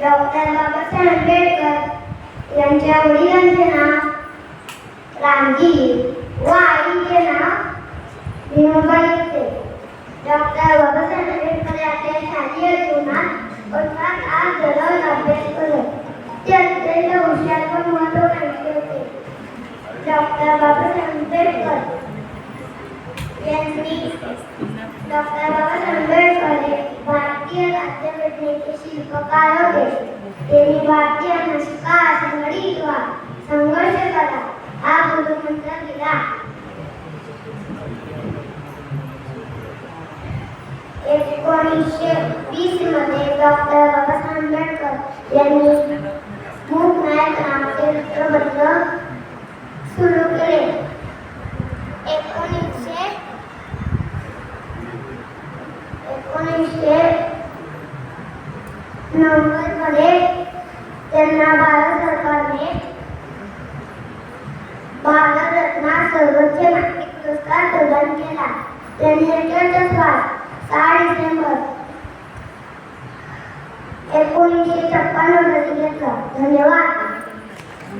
doctor बाबा साहब आंबेडकर यांच्या वडिलांचे नाव रामजी व आईचे नाव भीमाबाई होते डॉक्टर बाबासाहेब आंबेडकर आपल्या शालेय जीवनात अर्थात आज दररोज अभ्यास करत ते अत्यंत हुशार व महत्वाकांक्षी होते डॉक्टर बाबासाहेब आंबेडकर यांनी डॉक्टर बाबासाहेब आंबेडकर ઘટને કે શિલ્પકારો કે आंबेडकर नव्वदमध्ये त्यांना भारत सरकारने भारतरत्न सर्वोच्च नाट्य पुरस्कार प्रदान केला त्यांनी अत्यंत सहा डिसेंबर एकोणीसशे छप्पन्न रोजी घेतला धन्यवाद